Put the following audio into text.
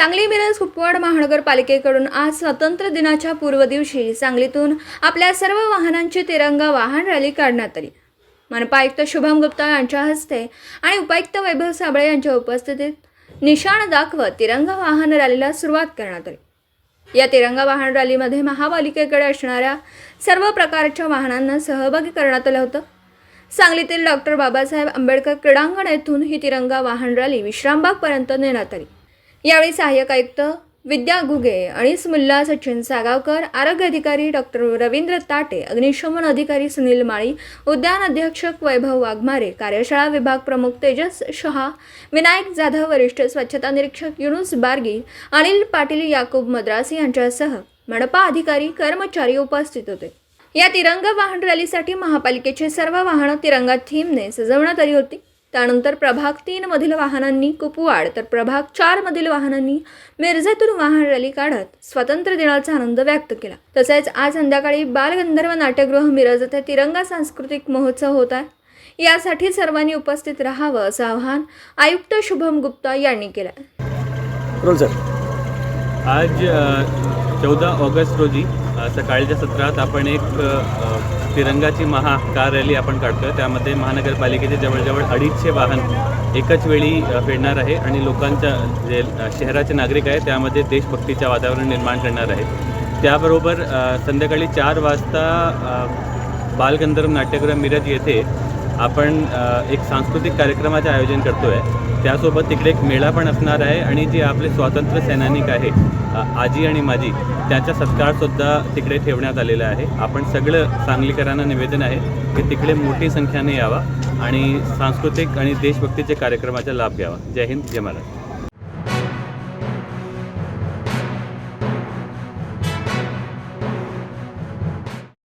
सांगली मिरज कुपवाड महानगरपालिकेकडून आज स्वातंत्र्य दिनाच्या पूर्वदिवशी सांगलीतून आपल्या सर्व वाहनांची तिरंगा वाहन रॅली काढण्यात आली. मनपा आयुक्त शुभम गुप्ता यांच्या हस्ते आणि उपायुक्त वैभव साबळे यांच्या उपस्थितीत निशाण दाखवत तिरंगा वाहन रॅलीला सुरुवात करण्यात आली. या तिरंगा वाहन रॅलीमध्ये महापालिकेकडे असणाऱ्या सर्व प्रकारच्या वाहनांना सहभागी करण्यात आलं होतं. सांगलीतील डॉक्टर बाबासाहेब आंबेडकर क्रीडांगण येथून ही तिरंगा वाहन रॅली विश्रामबागपर्यंत नेण्यात आली. यावेळी सहाय्यक आयुक्त विद्या घुगे आणि मुल्ला सचिन सागावकर आरोग्य अधिकारी डॉक्टर रवींद्र ताटे अग्निशमन अधिकारी सुनील माळी उद्यान अधीक्षक वैभव वाघमारे कार्यशाळा विभाग प्रमुख तेजस शहा विनायक जाधव वरिष्ठ स्वच्छता निरीक्षक युनुस बार्गी अनिल पाटील याकूब मद्रासी यांच्यासह मनपा अधिकारी कर्मचारी उपस्थित होते. या तिरंगा वाहन रॅलीसाठी महापालिकेचे सर्व वाहनं तिरंगा थीमने सजवण्यात आली होती. त्यानंतर प्रभाग तीन मधील वाहनांनी कुपवाड तर प्रभाग चार मधील वाहनांनी मिरजेतून वाहन रॅली काढत स्वातंत्र्य दिनाचा आनंद व्यक्त केला. तसेच आज संध्याकाळी बालगंधर्व नाट्यगृह मिरज येथे तिरंगा सांस्कृतिक महोत्सव होत आहे. यासाठी सर्वांनी उपस्थित राहावं असं आवाहन आयुक्त शुभम गुप्ता यांनी केलं. आज चौदा ऑगस्ट रोजी सकाळच्या सत्रात आपण एक तिरंगाची महा कार रॅली आपण काढतो त्यामध्ये महानगरपालिकेचे जवळजवळ अडीचशे वाहन एकाच वेळी फेडणार फिरणार आहे आणि लोकांच्या जे शहराचे नागरिक आहेत त्यामध्ये देशभक्तीच्या वातावरण निर्माण करणार आहे त्याबरोबर संध्याकाळी चार वाजता बालगंधर्व नाट्यगृह मिरज येथे आपण एक सांस्कृतिक कार्यक्रमाचे आयोजन करतो आहे त्यासोबत तिकडे एक मेळा पण असणार आहे आणि जे आपले स्वातंत्र्य सैनानिक आहे आजी आणि माजी त्यांचा सत्कारसुद्धा तिकडे ठेवण्यात आलेला आहे. आपण सगळं सांगलीकरांना निवेदन आहे की तिकडे मोठी संख्येने यावा आणि सांस्कृतिक आणि देशभक्तीचे कार्यक्रमाचा लाभ घ्यावा. जय हिंद जय महाराज